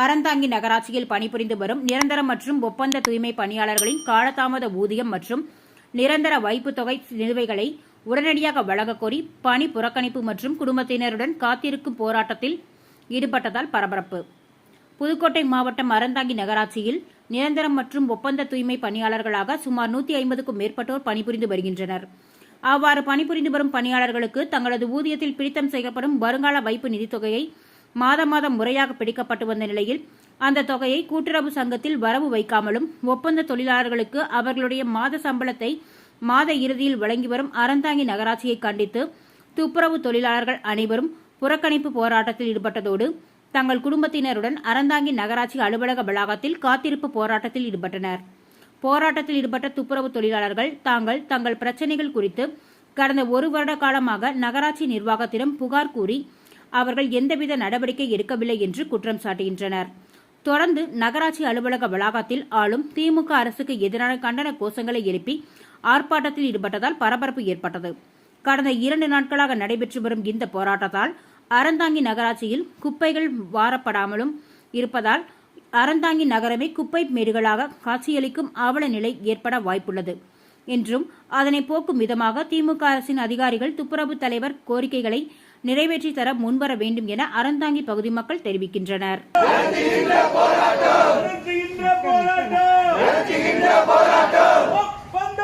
அறந்தாங்கி நகராட்சியில் பணிபுரிந்து வரும் நிரந்தர மற்றும் ஒப்பந்த தூய்மை பணியாளர்களின் காலதாமத ஊதியம் மற்றும் நிரந்தர வைப்பு தொகை நிலுவைகளை உடனடியாக வழங்கக் கோரி பணி புறக்கணிப்பு மற்றும் குடும்பத்தினருடன் காத்திருக்கும் போராட்டத்தில் ஈடுபட்டதால் பரபரப்பு. புதுக்கோட்டை மாவட்டம் அறந்தாங்கி நகராட்சியில் நிரந்தரம் மற்றும் ஒப்பந்த தூய்மை பணியாளர்களாக சுமார் நூற்றி ஐம்பதுக்கும் மேற்பட்டோர் பணிபுரிந்து வருகின்றனர். அவ்வாறு பணிபுரிந்து வரும் பணியாளர்களுக்கு தங்களது ஊதியத்தில் பிடித்தம் செய்யப்படும் வருங்கால வைப்பு நிதித்தொகையை தொகையை மாதம் மாதம் முறையாக பிடிக்கப்பட்டு வந்த நிலையில் அந்த தொகையை கூட்டுறவு சங்கத்தில் வரவு வைக்காமலும் ஒப்பந்த தொழிலாளர்களுக்கு அவர்களுடைய மாத சம்பளத்தை மாத இறுதியில் வழங்கி வரும் அறந்தாங்கி நகராட்சியை கண்டித்து துப்புரவு தொழிலாளர்கள் அனைவரும் புறக்கணிப்பு போராட்டத்தில் ஈடுபட்டதோடு தங்கள் குடும்பத்தினருடன் அறந்தாங்கி நகராட்சி அலுவலக வளாகத்தில் காத்திருப்பு போராட்டத்தில் ஈடுபட்டனர். போராட்டத்தில் ஈடுபட்ட துப்புரவு தொழிலாளர்கள் தாங்கள் தங்கள் பிரச்சினைகள் குறித்து கடந்த ஒரு வருட காலமாக நகராட்சி நிர்வாகத்திடம் புகார் கூறி அவர்கள் எந்தவித நடவடிக்கை எடுக்கவில்லை என்று குற்றம் சாட்டுகின்றனர். தொடர்ந்து நகராட்சி அலுவலக வளாகத்தில் ஆளும் திமுக அரசுக்கு எதிரான கண்டன கோஷங்களை எழுப்பி ஆர்ப்பாட்டத்தில் ஈடுபட்டதால் பரபரப்பு ஏற்பட்டது. கடந்த இரண்டு நாட்களாக நடைபெற்று வரும் இந்த போராட்டத்தால் அறந்தாங்கி நகராட்சியில் குப்பைகள் வாரப்படாமலும் இருப்பதால் அறந்தாங்கி நகரமே குப்பை மேடுகளாக காட்சியளிக்கும் அவல நிலை ஏற்பட வாய்ப்புள்ளது என்றும் அதனை போக்கும் விதமாக திமுக அரசின் அதிகாரிகள் துப்புரவு தலைவர் கோரிக்கைகளை நிறைவேற்றி தர முன்வர வேண்டும் என அறந்தாங்கி பகுதி மக்கள் தெரிவிக்கின்றனர். நடத்துகின்ற போராட்டம். ஒப்பந்த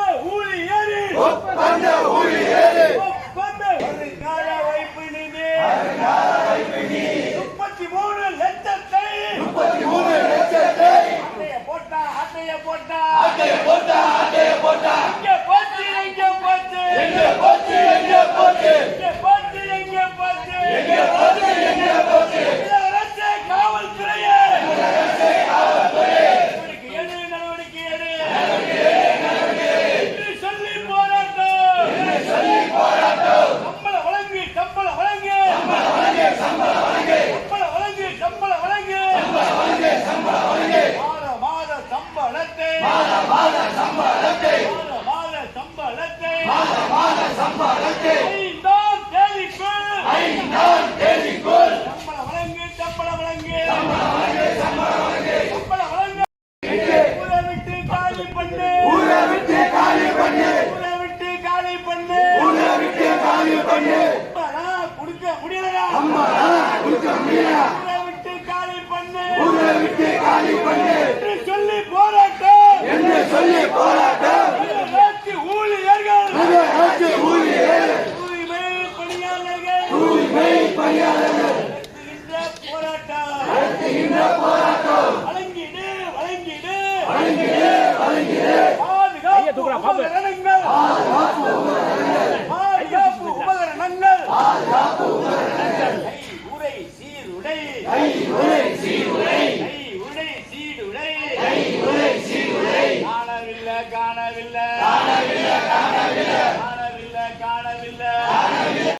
வழங்கிடு வழங்கிடு வழங்கிடு வழங்கிடு பாதுகாப்பு. உபகரணங்கள் பாதுகாப்பு உபகரணங்கள் பாதுகாப்பு உபகரணங்கள் சீருடை உரை சீருடை உரை சீருடை சீருடை காணவில்லை காணவில்லை காணவில்லை காணவில்லை